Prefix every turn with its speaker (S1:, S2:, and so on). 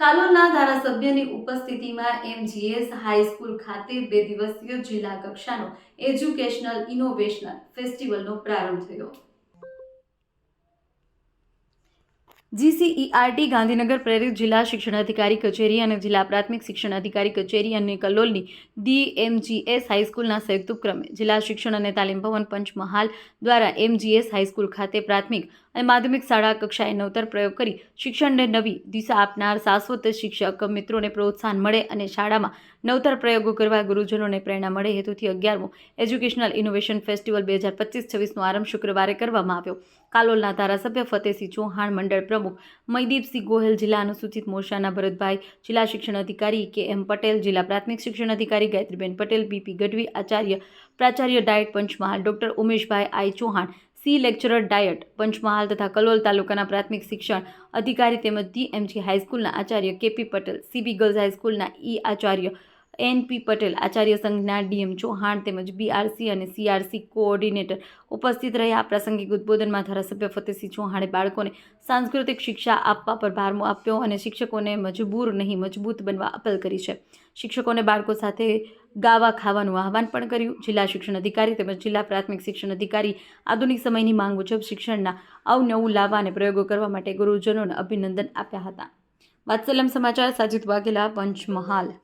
S1: કાલોલના ધારાસભ્યની ઉપસ્થિતિમાં MGS high school ખાતે બે દિવસીય જિલ્લા કક્ષાનો એજ્યુકેશનલ ઇનોવેશનલ ફેસ્ટિવલનો પ્રારંભ થયો. જીસીઈઆરટી ગાંધીનગર પ્રેરિત જિલ્લા શિક્ષણાધિકારી કચેરી અને જિલ્લા પ્રાથમિક શિક્ષણાધિકારી કચેરી અને કલોલની ડી એમજીએસ હાઈસ્કૂલના સંયુક્ત ઉપક્રમે જિલ્લા શિક્ષણ અને તાલીમ ભવન પંચમહાલ દ્વારા એમજીએસ હાઈસ્કૂલ ખાતે પ્રાથમિક અને માધ્યમિક શાળા કક્ષાએ નવતર પ્રયોગ કરી શિક્ષણને નવી દિશા આપનાર શાશ્વત શિક્ષક મિત્રોને પ્રોત્સાહન મળે અને શાળામાં નવતર પ્રયોગો કરવા ગુરુજનોને પ્રેરણા મળે હેતુથી અગિયારમો એજ્યુકેશનલ ઇનોવેશન ફેસ્ટિવલ બે હજાર પચીસ છવ્વીસનો આરંભ શુક્રવારે કરવામાં આવ્યો. કાલોલના ધારાસભ્ય ફતેહસિંહ ચૌહાણ મંડળ પ્રમુખ મયદીપસિંહ ગોહેલ, જિલ્લા અનુસૂચિત મોરચાના ભરતભાઈ, જિલ્લા શિક્ષણ અધિકારી કે એમ પટેલ, જિલ્લા પ્રાથમિક શિક્ષણ અધિકારી ગાયત્રીબેન પટેલ, બીપી ગઢવી, આચાર્ય પ્રાચાર્ય DIET Panchmahal, doctor Umeshbhai I Chauhan, C lecturer DIET Panchmahal તથા કલોલ તાલુકાના પ્રાથમિક શિક્ષણ અધિકારી તેમજ ડીએમજી હાઈસ્કૂલના આચાર્ય કેપી પટેલ, સીબી ગર્લ્સ હાઈસ્કૂલના ઈ આચાર્ય એનપી પટેલ, આચાર્ય સંઘના ડીએમ ચૌહાણ તેમજ બીઆરસી અને સીઆરસી કોઓર્ડિનેટર ઉપસ્થિત રહ્યા. આ પ્રાસંગિક ઉદ્બોધનમાં ધારાસભ્ય ફતેહસિંહ ચૌહાણે બાળકોને સાંસ્કૃતિક શિક્ષા આપવા પર ભાર આપ્યો અને શિક્ષકોને મજબૂર નહીં, મજબૂત બનવા અપીલ કરી છે. શિક્ષકોને બાળકો સાથે ગાવા ખાવાનું આહવાન પણ કર્યું. જિલ્લા શિક્ષણ અધિકારી તેમજ જિલ્લા પ્રાથમિક શિક્ષણ અધિકારી આધુનિક સમયની માંગ મુજબ શિક્ષણના અવનવું લાવવા અને પ્રયોગો કરવા માટે ગુરુજનોને અભિનંદન આપ્યા હતા. વાત્સલ્યમ સમાચાર, સાજિદ વાઘેલા પંચમહાલ